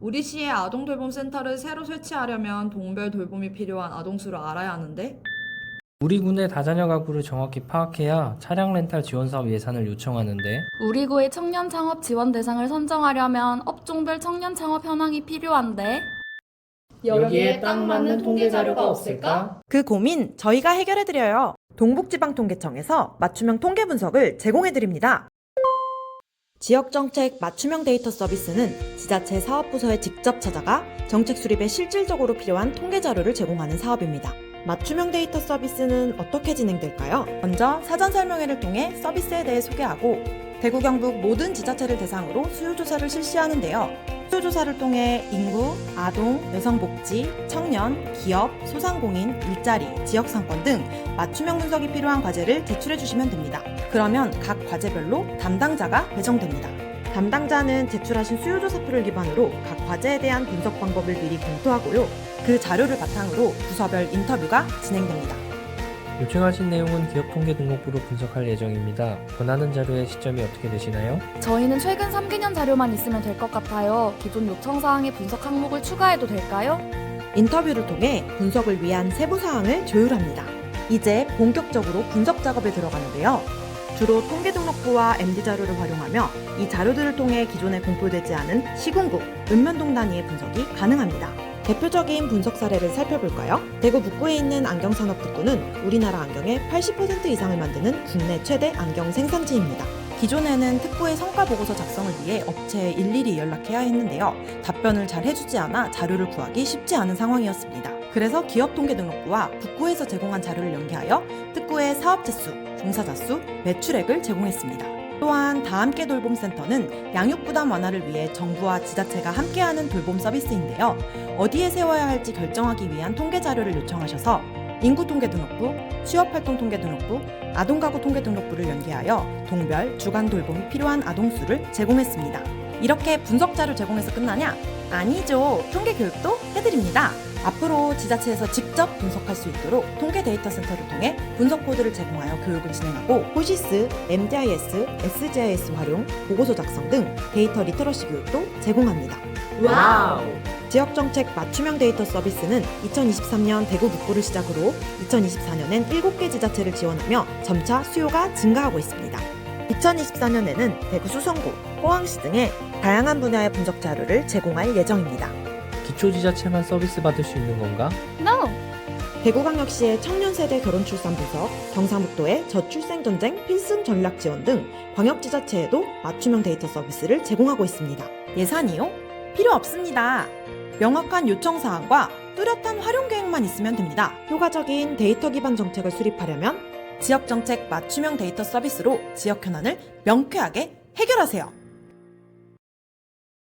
우리 시의 아동 돌봄 센터를 새로 설치하려면 동별 돌봄이 필요한 아동 수를 알아야 하는데 우리 군의 다자녀 가구를 정확히 파악해야 차량 렌탈 지원 사업 예산을 요청하는데 우리 구의 청년 창업 지원 대상을 선정하려면 업종별 청년 창업 현황이 필요한데 여기에 딱 맞는 통계 자료가 없을까? 그 고민 저희가 해결해드려요. 동북지방통계청에서 맞춤형 통계 분석을 제공해드립니다. 지역정책 맞춤형 데이터 서비스는 지자체 사업부서에 직접 찾아가 정책 수립에 실질적으로 필요한 통계 자료를 제공하는 사업입니다. 맞춤형 데이터 서비스는 어떻게 진행될까요? 먼저 사전 설명회를 통해 서비스에 대해 소개하고 대구 경북 모든 지자체를 대상으로 수요조사를 실시하는데요. 수요조사를 통해 인구, 아동, 여성복지, 청년, 기업, 소상공인, 일자리, 지역상권 등 맞춤형 분석이 필요한 과제를 제출해 주시면 됩니다. 그러면 각 과제별로 담당자가 배정됩니다. 담당자는 제출하신 수요조사표를 기반으로 각 과제에 대한 분석 방법을 미리 검토하고요. 그 자료를 바탕으로 부서별 인터뷰가 진행됩니다. 요청하신 내용은 기업 통계 등록부로 분석할 예정입니다. 권하는 자료의 시점이 어떻게 되시나요? 저희는 최근 3개년 자료만 있으면 될 것 같아요. 기존 요청 사항의 분석 항목을 추가해도 될까요? 인터뷰를 통해 분석을 위한 세부 사항을 조율합니다. 이제 본격적으로 분석 작업에 들어가는데요. 주로 통계 등록부와 MD 자료를 활용하며 이 자료들을 통해 기존에 공표되지 않은 시군구, 읍면동 단위의 분석이 가능합니다. 대표적인 분석 사례를 살펴볼까요? 대구 북구에 있는 안경산업특구는 우리나라 안경의 80% 이상을 만드는 국내 최대 안경 생산지입니다. 기존에는 특구의 성과 보고서 작성을 위해 업체에 일일이 연락해야 했는데요. 답변을 잘 해주지 않아 자료를 구하기 쉽지 않은 상황이었습니다. 그래서 기업통계등록부와 북구에서 제공한 자료를 연계하여 특구의 사업자 수, 종사자 수, 매출액을 제공했습니다. 또한 다함께 돌봄센터는 양육 부담 완화를 위해 정부와 지자체가 함께하는 돌봄 서비스인데요. 어디에 세워야 할지 결정하기 위한 통계 자료를 요청하셔서 인구 통계 등록부, 취업 활동 통계 등록부, 아동 가구 통계 등록부를 연계하여 동별 주간 돌봄이 필요한 아동 수를 제공했습니다. 이렇게 분석 자료 제공해서 끝나냐? 아니죠. 통계 교육도 해드립니다. 앞으로 지자체에서 직접 분석할 수 있도록 통계 데이터 센터를 통해 분석 코드를 제공하여 교육을 진행하고 호시스, MDIS, SGIS 활용, 보고서 작성 등 데이터 리터러시 교육도 제공합니다. 와우! 지역정책 맞춤형 데이터 서비스는 2023년 대구 북구를 시작으로 2024년엔 7개 지자체를 지원하며 점차 수요가 증가하고 있습니다. 2024년에는 대구 수성구, 포항시 등의 다양한 분야의 분석 자료를 제공할 예정입니다. 기초지자체만 서비스 받을 수 있는 건가? No! 대구광역시의 청년 세대 결혼 출산 분석, 경상북도의 저출생 전쟁 필승 전략 지원 등 광역지자체에도 맞춤형 데이터 서비스를 제공하고 있습니다. 예산이요? 필요 없습니다. 명확한 요청 사항과 뚜렷한 활용 계획만 있으면 됩니다. 효과적인 데이터 기반 정책을 수립하려면 지역 정책 맞춤형 데이터 서비스로 지역 현안을 명쾌하게 해결하세요.